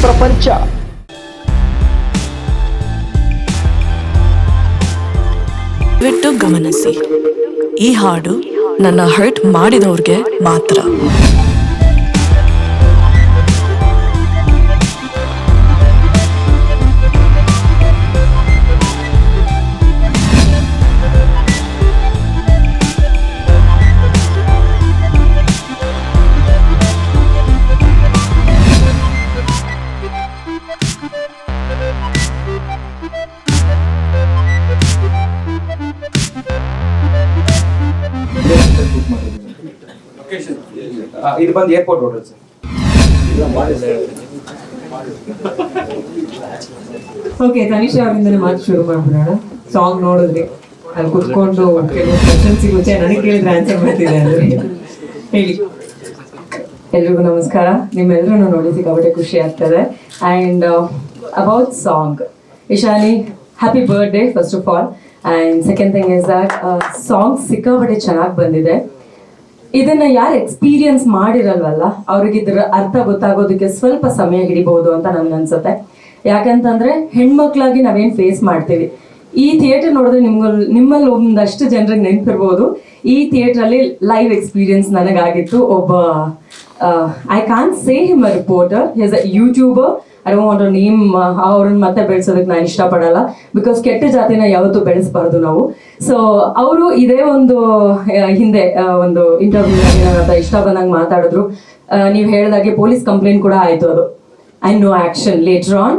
ಪ್ರಪಂಚ. ದಯವಿಟ್ಟು ಗಮನಿಸಿ ಈ ಹಾಡು ನನ್ನ ಹರ್ಟ್ ಮಾಡಿದವ್ರಿಗೆ ಮಾತ್ರ. ಇದು ಬಂದು airport road sir. Okay Tanisha ಅವರಿಂದಲೇ ಮಾತು ಶುರು ಮಾಡ್ಬಿಡೋಣ. ಸಾಂಗ್ ನೋಡಿದ್ರಿ ಅಲ್ಲಿ ಕುತ್ಕೊಂಡು ಕೆಲವು ಕ್ವಶನ್ಸ್ ಮುಂಚೆ ನನಗೆ ಕೇಳಿದ್ರೆ ಆನ್ಸರ್ ಮಾಡ್ತಿದೆ ಅಂದ್ರೆ. ಹೇಳಿ. ಎಲ್ರಿಗೂ ನಮಸ್ಕಾರ. ನಿಮ್ಮೆಲ್ಲರೂ ನೋಡಿ ಸಿಕ್ಕಾಪಟ್ಟೆ ಖುಷಿ ಆಗ್ತದೆ. And about song Ishani happy birthday first of all and second thing is that song ಸಿಕ್ಕಾಪಟ್ಟೆ ಚೆನ್ನಾಗಿ ಬಂದಿದೆ. ಇದನ್ನ ಯಾರು ಎಕ್ಸ್ಪೀರಿಯನ್ಸ್ ಮಾಡಿರಲ್ವಲ್ಲ, ಅವ್ರಿಗೆ ಇದ್ರ ಅರ್ಥ ಗೊತ್ತಾಗೋದಕ್ಕೆ ಸ್ವಲ್ಪ ಸಮಯ ಹಿಡಿಬಹುದು ಅಂತ ನನ್ಗನ್ಸುತ್ತೆ ಯಾಕಂತಂದ್ರೆ ಹೆಣ್ಮಕ್ಳಾಗಿ ನಾವೇನ್ ಫೇಸ್ ಮಾಡ್ತೀವಿ. ಈ ಥಿಯೇಟರ್ ನೋಡಿದ್ರೆ ನಿಮ್ಗೆ ನಿಮ್ಮಲ್ಲಿ ಒಂದಷ್ಟು ಜನರಿಗೆ ನೆನಪಿರ್ಬೋದು. ಈ ಥಿಯೇಟರ್ ಅಲ್ಲಿ ಲೈವ್ ಎಕ್ಸ್ಪೀರಿಯನ್ಸ್ ನನಗಾಗಿತ್ತು. ಒಬ್ಬ I can say him a reporter he's a YouTuber I don't want name ಅವ್ರನ್ನ ಮತ್ತೆ ಬೆಳೆಸೋದಕ್ಕೆ ನಾನು ಇಷ್ಟಪಡಲ್ಲ ಬಿಕಾಸ್ ಕೆಟ್ಟ ಜಾತಿನ ಯಾವತ್ತೂ ಬೆಳೆಸಬಾರ್ದು ನಾವು. ಸೊ ಅವರು ಇದೇ ಒಂದು ಹಿಂದೆ ಒಂದು ಇಂಟರ್ವ್ಯೂ ಇಷ್ಟ ಬಂದಂಗೆ ಮಾತಾಡಿದ್ರು. ನೀವು ಹೇಳಿದಾಗೆ ಪೊಲೀಸ್ ಕಂಪ್ಲೇಂಟ್ ಕೂಡ ಆಯಿತು ಅದು. I know action later on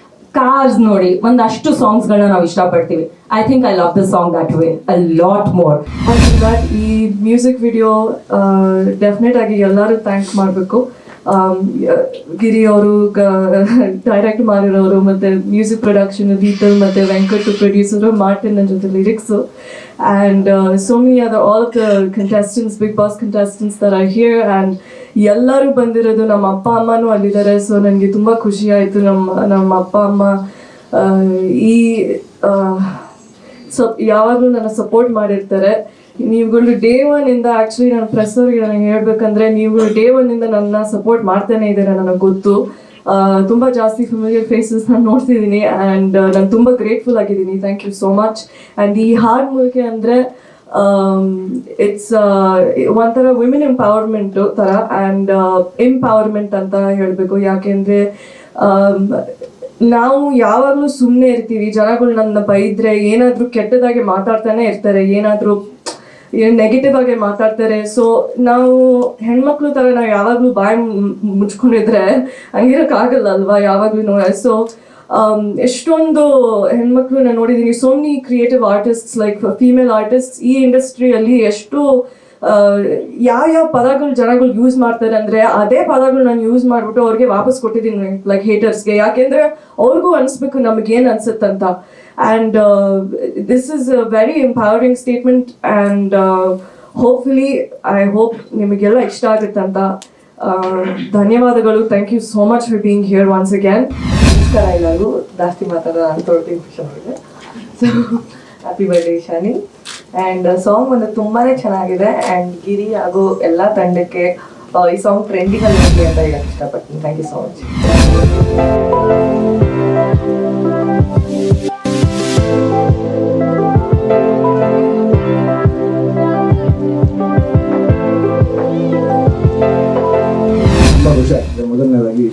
cars ನೋಡಿ, ಒಂದಷ್ಟು ಸಾಂಗ್ಸ್ಗಳನ್ನ ನಾವು ಇಷ್ಟಪಡ್ತೀವಿ. I think I love the song that way a lot more ಈ ಮ್ಯೂಸಿಕ್ ವಿಡಿಯೋ ಡೆಫಿನೆಟ್ ಆಗಿ ಎಲ್ಲರೂ ಥ್ಯಾಂಕ್ ಮಾಡಬೇಕು. ಗಿರಿ ಅವರು ಡೈರೆಕ್ಟ್ ಮಾಡಿರೋರು, ಮತ್ತೆ ಮ್ಯೂಸಿಕ್ ಪ್ರೊಡಕ್ಷನ್ ದೀಪಲ್ ಮತ್ತೆ ವೆಂಕಟ್ ಪ್ರೊಡ್ಯೂಸರು ಮಾರ್ಟಿನ್ ನನ್ನ ಜೊತೆ lyrics and so many are all the contestants Bigg Boss contestants there are here and ಎಲ್ಲರೂ ಬಂದಿರೋದು ನಮ್ಮ ಅಪ್ಪ ಅಮ್ಮನೂ ಅಲ್ಲಿದ್ದಾರೆ. ಸೊ ನನಗೆ ತುಂಬ ಖುಷಿ ಆಯಿತು. ನಮ್ಮ ನಮ್ಮ ಅಪ್ಪ ಅಮ್ಮ ಈ ಸೊ ಯಾವಾಗಲೂ ನನ್ನ ಸಪೋರ್ಟ್ ಮಾಡಿರ್ತಾರೆ. ನೀವುಗಳು ಡೇ ಒನ್ ಇಂದ ಆಕ್ಚುಲಿ ನಾನು ಪ್ರೆಸ್ ಅವ್ರಿಗೆ ನನಗೆ ಹೇಳ್ಬೇಕಂದ್ರೆ ನೀವುಗಳು ಡೇ ಒನ್ ಇಂದ ನನ್ನ ಸಪೋರ್ಟ್ ಮಾಡ್ತಾನೆ ಇದ್ದೀರಾ ನನಗೆ ಗೊತ್ತು. ತುಂಬಾ ಜಾಸ್ತಿ ಫೆಮಿಲಿಯರ್ ಫೇಸಸ್ ನಾನು ನೋಡ್ತಿದ್ದೀನಿ. ಆ್ಯಂಡ್ ನಾನು ತುಂಬ ಗ್ರೇಟ್ಫುಲ್ ಆಗಿದ್ದೀನಿ. Thank you so much and ಈ ಹಾಡ್ ಮೂಲಕ ಅಂದರೆ ಇಟ್ಸ್ ಒಂಥರ ವಿಮೆನ್ ಎಂಪವರ್ಮೆಂಟ್ ಥರ ಆ್ಯಂಡ್ ಎಂಪವರ್ಮೆಂಟ್ ಅಂತ ಹೇಳಬೇಕು. ಯಾಕೆಂದರೆ ನಾವು ಯಾವಾಗಲೂ ಸುಮ್ಮನೆ ಇರ್ತೀವಿ. ಜನಗಳು ನನ್ನ ಬೈದ್ರೆ ಏನಾದರೂ ಕೆಟ್ಟದಾಗಿ ಮಾತಾಡ್ತಾನೆ ಇರ್ತಾರೆ. ಏನಾದರೂ ಏನು ನೆಗೆಟಿವ್ ಆಗಿ ಮಾತಾಡ್ತಾರೆ. ಸೊ ನಾವು ಹೆಣ್ಮಕ್ಳು ಥರ ನಾವು ಯಾವಾಗಲೂ ಬಾಯಿ ಮುಚ್ಕೊಂಡಿದ್ರೆ ಹಂಗಿರೋಕ್ಕಾಗಲ್ಲ ಅಲ್ವಾ ಯಾವಾಗ್ಲೂ ಸೊ ಎಷ್ಟೊಂದು ಹೆಣ್ಮಕ್ಳು ನಾನು ನೋಡಿದ್ದೀನಿ so many creative artists like female artist ಈ ಇಂಡಸ್ಟ್ರಿಯಲ್ಲಿ ಎಷ್ಟು ಯಾವ ಯಾವ ಪದಗಳು ಜನಗಳು ಯೂಸ್ ಮಾಡ್ತಾರೆ ಅಂದ್ರೆ ಅದೇ ಪದಗಳು ನಾನು ಯೂಸ್ ಮಾಡ್ಬಿಟ್ಟು ಅವ್ರಿಗೆ ವಾಪಸ್ ಕೊಟ್ಟಿದ್ದೀನಿ ಲೈಕ್ ಹೇಟರ್ಸ್ಗೆ ಯಾಕೆಂದ್ರೆ ಅವ್ರಿಗೂ ಅನಿಸ್ಬೇಕು ನಮಗೇನು ಅನ್ಸುತ್ತಂತ. And this is a very empowering statement and hopefully I hope ನಿಮಗೆಲ್ಲ ಇಷ್ಟ ಆಗುತ್ತಂತ. ಧನ್ಯವಾದಗಳು. Thank you so much for being here once again ನಮಸ್ಕಾರ ಎಲ್ಲರಿಗೂ ಜಾಸ್ತಿ ನಾನು ತೊಳ್ತೀನಿ ಖುಷಿ so happy birthday Shani. And song ಒಂದು ತುಂಬಾ ಚೆನ್ನಾಗಿದೆ. ಆ್ಯಂಡ್ ಗಿರಿ ಹಾಗೂ ಎಲ್ಲ ತಂಡಕ್ಕೆ ಈ ಸಾಂಗ್ ಟ್ರೆಂಡಿಂಗಲ್ಲಿ ಅಂತ ಹೇಳಕ್ಕೆ ಇಷ್ಟಪಡ್ತೀನಿ. ಥ್ಯಾಂಕ್ ಯು ಸೊ ಮಚ್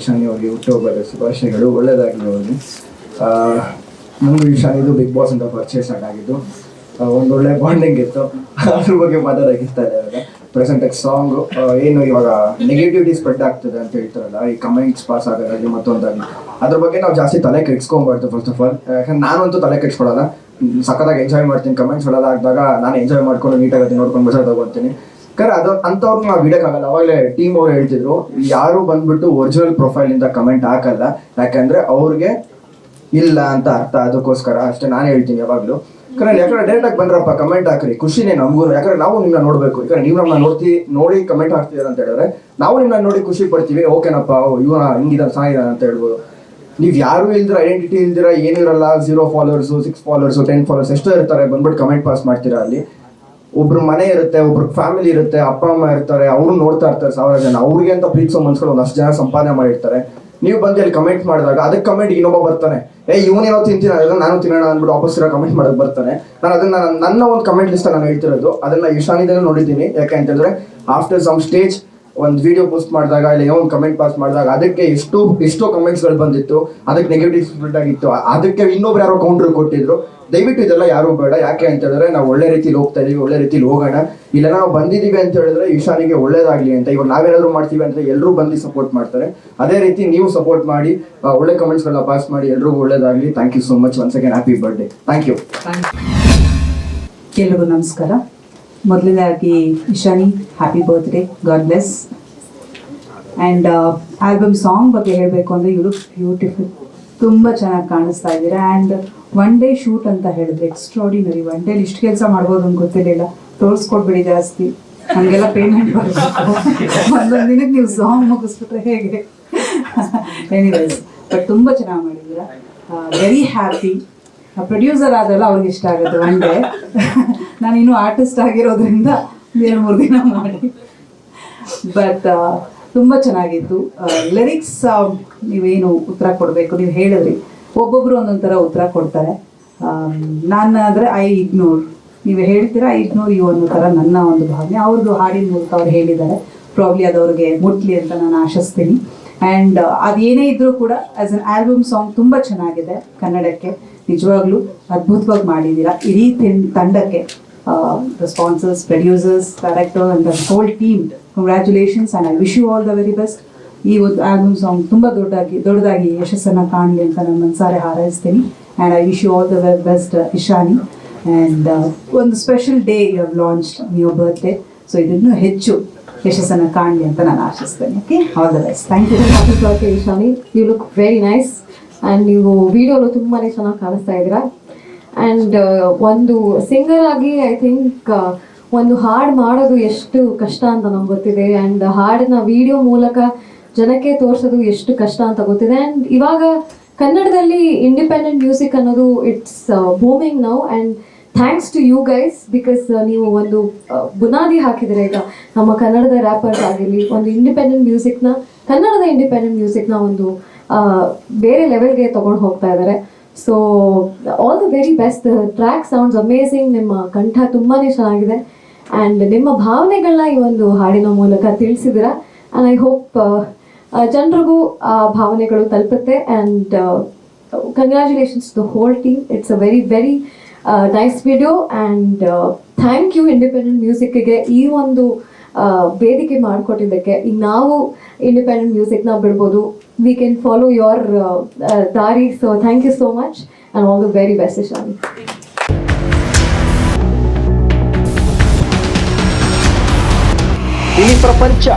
ಹೋಗಿ ಅವರಿಗೆ ಹುಟ್ಟುಹಬ್ಬದ ಶುಭಾಶಯಗಳು ಒಳ್ಳೆಯದಾಗಲಿ ಅವರಿಗೆ ನನಗೂ ಇದು ಬಿಗ್ ಬಾಸ್ ಅಂತ ಪರ್ಚೇಸ್ ಆಗಿದ್ದು ಒಂದು ಒಂದೊಳ್ಳೆ ಬಾಂಡಿಂಗ್ ಇತ್ತು. ಅದ್ರ ಬಗ್ಗೆ ಮಾತಾಡೋಕೆ ಇಷ್ಟ ಇದೆ ಪ್ರೆಸೆಂಟ್ ಸಾಂಗ್ ಏನು ಇವಾಗ ನೆಗೆಟಿವಿಟಿ ಸ್ಪ್ರೆಡ್ ಆಗ್ತದೆ ಅಂತ ಹೇಳ್ತಾರಲ್ಲ, ಈ ಕಮೆಂಟ್ಸ್ ಪಾಸ್ ಆಗೋದಾಗಲಿ ಮತ್ತೊಂದಾಗಲಿ ಅದ್ರ ಬಗ್ಗೆ ನಾವು ಜಾಸ್ತಿ ತಲೆ ಕೆಡ್ಸ್ಕೊಂಬಾರ್ದು ಫಸ್ಟ್ ಆಫ್ ಆಲ್ ಯಾಕಂದ್ರೆ ನಾನಂತೂ ತಲೆ ಕೆಡ್ಸ್ಕೊಳಲ್ಲ. ಸಕ್ಕತ್ತಾಗಿ ಎಂಜಾಯ್ ಮಾಡ್ತೀನಿ. ಕಮೆಂಟ್ಸ್ ಹೊಡೆದಾದಾಗ ನಾನು ಎಂಜಾಯ್ ಮಾಡ್ಕೊಂಡು ನೀಟಾಗಿ ನೋಡ್ಕೊಂಡು ಬಸ್ ತಗೊತೀನಿ ಕರೆ, ಅದು ಅಂಥವ್ರನ್ನ ನಾವು ಇಡಕ್ಕಾಗಲ್ಲ ಅವಾಗಲೇ ಟೀಮ್ ಅವ್ರು ಹೇಳ್ತಿದ್ರು, ಯಾರು ಬಂದ್ಬಿಟ್ಟು ಒರಿಜಿನಲ್ ಪ್ರೊಫೈಲ್ ಇಂದ ಕಮೆಂಟ್ ಹಾಕಲ್ಲ. ಯಾಕಂದ್ರೆ ಅವ್ರಿಗೆ ಇಲ್ಲ ಅಂತ ಅರ್ಥ, ಅದಕ್ಕೋಸ್ಕರ ಅಷ್ಟೇ ನಾನು ಹೇಳ್ತೀನಿ ಯಾವಾಗಲೂ. ಯಾಕಂದ್ರೆ ಯಾಕಂದ್ರೆ ಡೈರೆಕ್ಟ್ ಆಗಿ ಬಂದ್ರಪ್ಪ ಕಮೆಂಟ್ ಹಾಕ್ರಿ. ಖುಷಿನೇ ನಮಗೂ ಯಾಕಂದ್ರೆ ನಾವು ನಿಮ್ಮನ್ನ ನೋಡ್ಬೇಕು. ಯಾಕಂದ್ರೆ ನೀವು ನಮ್ಮನ್ನ ನೋಡ್ತಿ, ನೋಡಿ ಕಮೆಂಟ್ ಹಾಕ್ತಿದಾರ ಅಂತ ಹೇಳಿದ್ರೆ, ನಾವು ನಿಮ್ಮನ್ನ ನೋಡಿ ಖುಷಿ ಪಡ್ತೀವಿ. ಓಕೆನಪ್ಪ ಇವನ ಹಿಂಗಿದಾನ, ಚೆನ್ನಾಗಿದಾನ ಅಂತ ಹೇಳ್ಬೋದು. ನೀವು ಯಾರು ಇಲ್ದಿರ ಐಡೆಂಟಿಟಿ ಇಲ್ದಿರ, ಏನಿರಲ್ಲ ಇರಲ್ಲ zero followers six followers ten followers ಎಷ್ಟೋ ಇರ್ತಾರೆ. ಬಂದ್ಬಿಟ್ಟು ಕಮೆಂಟ್ ಪಾಸ್ ಮಾಡ್ತೀರಾ ಅಲ್ಲಿ. ಒಬ್ರು ಮನೆ ಇರುತ್ತೆ, ಒಬ್ರು ಫ್ಯಾಮಿಲಿ ಇರುತ್ತೆ, ಅಪ್ಪ, ಅಮ್ಮ ಇರ್ತಾರೆ, ಅವ್ರು ನೋಡ್ತಾ ಇರ್ತಾರೆ ಸಾವಿರ ಜನ. ಅವ್ರಿಗೆ ಅಂತ ಪ್ರೀತಿಸೋ ಮನ್ಸ್ಗಳು ಒಂದಷ್ಟು ಜನ ಸಂಪಾದನೆ ಮಾಡಿರ್ತಾರೆ. ನೀವು ಬಂದು ಅಲ್ಲಿ ಕಮೆಂಟ್ ಮಾಡಿದಾಗ ಅದಕ್ಕೆ ಕಮೆಂಟ್ ಇನ್ನೊಬ್ಬ ಬರ್ತಾನೆ. ಏ, ಇವನೇನೋ ತಿಂತೀನಿ ಅದನ್ನ ನಾನು ತಿನ್ನೋಣ ಅಂದ್ಬಿಟ್ಟು ವಾಪಸ್ ಇರೋ ಕಮೆಂಟ್ ಮಾಡಕ್ ಬರ್ತಾನೆ. ನಾನು ಅದನ್ನ ನನ್ನ- ಒಂದು ಕಮೆಂಟ್ ಲಿಸ್ಟ್ ನಾನು ಹೇಳ್ತಿರೋದು. ಅದನ್ನ ಈಶಾನಿದಲ್ಲೇ ನೋಡಿದ್ದೀನಿ. ಯಾಕೆ ಅಂತಂದ್ರೆ ಆಫ್ಟರ್ ಸಮ್ ಸ್ಟೇಜ್ ಒಂದು ವಿಡಿಯೋ ಪೋಸ್ಟ್ ಮಾಡಿದಾಗ ಇಲ್ಲ ಏನೋ ಒಂದು ಕಮೆಂಟ್ ಪಾಸ್ ಮಾಡಿದಾಗ ಅದಕ್ಕೆ ಎಷ್ಟು, ಎಷ್ಟೋ ಕಮೆಂಟ್ಸ್ಗಳು ಬಂದಿತ್ತು. ಅದಕ್ಕೆ ನೆಗೆಟಿವ್ ಸ್ಪ್ರೆಡ್ ಆಗಿತ್ತು ಅದಕ್ಕೆ ಇನ್ನೊಬ್ರು ಯಾರೋ ಕೌಂಟರ್ ಕೊಟ್ಟಿದ್ರು. ದಯವಿಟ್ಟು ಇದೆಲ್ಲ ಯಾರು ಬೇಡ. ಯಾಕೆ ಅಂತ ಹೇಳಿದ್ರೆ ನಾವು ಒಳ್ಳೆ ರೀತಿಲಿ ಹೋಗ್ತಾ ಇದೀವಿ, ಒಳ್ಳೆ ರೀತಿಲಿ ಹೋಗೋಣ. ಇಲ್ಲ ನಾವು ಬಂದಿದ್ದೀವಿ ಅಂತ ಹೇಳಿದ್ರೆ ಈಶಾನಿಗೆ ಒಳ್ಳೇದಾಗ್ಲಿ ಅಂತ. ಇವಾಗ ನಾವೇನಾದ್ರು ಮಾಡ್ತೀವಿ ಅಂತ ಎಲ್ಲರೂ ಬಂದು ಸಪೋರ್ಟ್ ಮಾಡ್ತಾರೆ. ಅದೇ ರೀತಿ ನೀವು ಸಪೋರ್ಟ್ ಮಾಡಿ ಒಳ್ಳೆ ಕಮೆಂಟ್ಸ್ಗಳನ್ನ ಪಾಸ್ ಮಾಡಿ ಎಲ್ರಿಗೂ ಒಳ್ಳೇದಾಗ್ಲಿ. Thank you so much once again happy birthday thank you ಎಲ್ಲರಿಗೂ ನಮಸ್ಕಾರ. ಮೊದಲನೇದಾಗಿ Ishani happy birthday God bless and album song ಬಗ್ಗೆ ಹೇಳಬೇಕು ಅಂದರೆ ಲುಕ್ ಬ್ಯೂಟಿಫುಲ್ ತುಂಬ ಚೆನ್ನಾಗಿ ಕಾಣಿಸ್ತಾ ಇದ್ದೀರಾ. ಆ್ಯಂಡ್ ಒನ್ ಡೇ ಶೂಟ್ ಅಂತ ಹೇಳಿದ್ರೆ ಎಕ್ಸ್ಟ್ರಾಡಿನರಿ ಒನ್ ಡೇಲಿ ಇಷ್ಟು ಕೆಲಸ ಮಾಡ್ಬೋದು ಅಂತ ಗೊತ್ತಿರಲಿಲ್ಲ. ತೋರಿಸ್ಕೊಡ್ಬೇಡಿ ಜಾಸ್ತಿ. ಹಂಗೆಲ್ಲ ಪೇಮೆಂಟ್ ಒಂದೊಂದು ದಿನಕ್ಕೆ ನೀವು ಸಾಂಗ್ ಮುಗಿಸ್ಬಿಟ್ರೆ ಹೇಗೆ? ಎನಿವೈಸ್ ಬಟ್ ತುಂಬ ಚೆನ್ನಾಗಿ ಮಾಡಿದ್ದೀರಾ. ವೆರಿ ಹ್ಯಾಪಿ ಪ್ರೊಡ್ಯೂಸರ್ ಆದಲ್ಲ ಅವ್ರಿಗೆ ಇಷ್ಟ ಆಗುತ್ತೆ ಒನ್ ಡೇ ನಾನು ಇನ್ನೂ ಆರ್ಟಿಸ್ಟ್ ಆಗಿರೋದ್ರಿಂದ ಎರಡು ಮೂರು ದಿನ ಮಾಡಿ. ಬಟ್ ತುಂಬ ಚೆನ್ನಾಗಿತ್ತು. ಲಿರಿಕ್ಸ್ ನೀವೇನು ಉತ್ತರ ಕೊಡಬೇಕು, ನೀವು ಹೇಳಿದ್ರಿ. ಒಬ್ಬೊಬ್ರು ಒಂದೊಂದು ಥರ ಉತ್ತರ ಕೊಡ್ತಾರೆ. ನಾನು ಆದರೆ ಐ ಇಗ್ನೋರ್ ನೀವು ಹೇಳ್ತೀರಾ ಐ ಇಗ್ನೋರ್ ಯು ಅನ್ನೋ ಥರ ನನ್ನ ಒಂದು ಭಾವನೆ. ಅವ್ರದ್ದು ಹಾಡಿನ ಮೂಲಕ ಅವ್ರು ಹೇಳಿದ್ದಾರೆ. ಪ್ರಾಬ್ಲಿ ಅದು ಅವ್ರಿಗೆ ಮುಟ್ಲಿ ಅಂತ ನಾನು ಆಶಿಸ್ತೀನಿ. ಆ್ಯಂಡ್ ಅದೇನೇ ಇದ್ರೂ ಕೂಡ ಆ್ಯಸ್ ಅನ್ ಆಲ್ಬಮ್ ಸಾಂಗ್ ತುಂಬ ಚೆನ್ನಾಗಿದೆ ಕನ್ನಡಕ್ಕೆ. ನಿಜವಾಗ್ಲೂ ಅದ್ಭುತವಾಗಿ ಮಾಡಿದ್ದೀರಾ? ಇಡೀ ತಿನ್ ತಂಡಕ್ಕೆ the sponsors producers director and the whole team congratulations and I wish you all the very best ಈ ಒಂದು ಆಲ್ಬಮ್ ಸಾಂಗ್ ತುಂಬ ದೊಡ್ಡದಾಗಿ ದೊಡ್ಡದಾಗಿ ಯಶಸ್ಸನ್ನು ಕಾಣಲಿ ಅಂತ ನಾನು ಮನಸಾರೆ ಹಾರೈಸ್ತೀನಿ. And I wish you all the very best Ishani. And ಒಂದು special day you have launch your birthday so ಇದನ್ನು ಹೆಚ್ಚು ಯಶಸ್ಸನ್ನು ಕಾಣಲಿ ಅಂತ ನಾನು ಆಶಿಸ್ತೇನೆ. Okay all the best thank you Ishani you look very nice and ನೀವು ವಿಡಿಯೋಲು ತುಂಬಾ ಚೆನ್ನಾಗಿ ಕಾಣಿಸ್ತಾ ಇದ್ದೀರಾ? ಆ್ಯಂಡ್ ಒಂದು ಸಿಂಗರ್ ಆಗಿ ಐ ಥಿಂಕ್ ಒಂದು ಹಾಡು ಮಾಡೋದು ಎಷ್ಟು ಕಷ್ಟ ಅಂತ ನಮ್ಗೆ ಗೊತ್ತಿದೆ. ಆ್ಯಂಡ್ ಹಾಡನ್ನ ವಿಡಿಯೋ ಮೂಲಕ ಜನಕ್ಕೆ ತೋರಿಸೋದು ಎಷ್ಟು ಕಷ್ಟ ಅಂತ ಗೊತ್ತಿದೆ. ಆ್ಯಂಡ್ ಇವಾಗ ಕನ್ನಡದಲ್ಲಿ ಇಂಡಿಪೆಂಡೆಂಟ್ ಮ್ಯೂಸಿಕ್ ಅನ್ನೋದು it's booming now and thanks to you guys because ನೀವು ಒಂದು ಆ, ಬುನಾದಿ ಹಾಕಿದರೆ ಈಗ ನಮ್ಮ ಕನ್ನಡದ ರ್ಯಾಪರ್ಸ್ ಆಗಿರಲಿ ಒಂದು ಇಂಡಿಪೆಂಡೆಂಟ್ ಮ್ಯೂಸಿಕ್ನ ಕನ್ನಡದ ಇಂಡಿಪೆಂಡೆಂಟ್ ಮ್ಯೂಸಿಕ್ನ ಒಂದು ಬೇರೆ ಲೆವೆಲ್ಗೆ ತಗೊಂಡು ಹೋಗ್ತಾ ಇದ್ದಾರೆ so all the very best track sounds amazing ನಿಮ್ಮ ಕಂಠ ತುಂಬಾ ಚೆನ್ನಾಗಿದೆ. ಆ್ಯಂಡ್ ನಿಮ್ಮ ಭಾವನೆಗಳನ್ನ ಈ ಒಂದು ಹಾಡಿನ ಮೂಲಕ ತಿಳಿಸಿದ್ದೀರಾ ಆ್ಯಂಡ್ ಐ ಹೋಪ್ ಜನರಿಗೂ ಆ ಭಾವನೆಗಳು ತಲುಪುತ್ತೆ. And congratulations the whole team it's a very very nice video and thank you independent ಮ್ಯೂಸಿಕ್ಗೆ ಈ ಒಂದು ವೇದಿಕೆ ಮಾಡಿಕೊಟ್ಟಿದ್ದಕ್ಕೆ. ಈಗ ನಾವು ಇಂಡಿಪೆಂಡೆಂಟ್ ಮ್ಯೂಸಿಕ್ನ ಬಿಡ್ಬೋದು. ವಿ ಕ್ಯಾನ್ ಫಾಲೋ ಯೋರ್ ದಾರಿ so thank you so much and all the very best Shani ಇಡೀ ಪ್ರಪಂಚ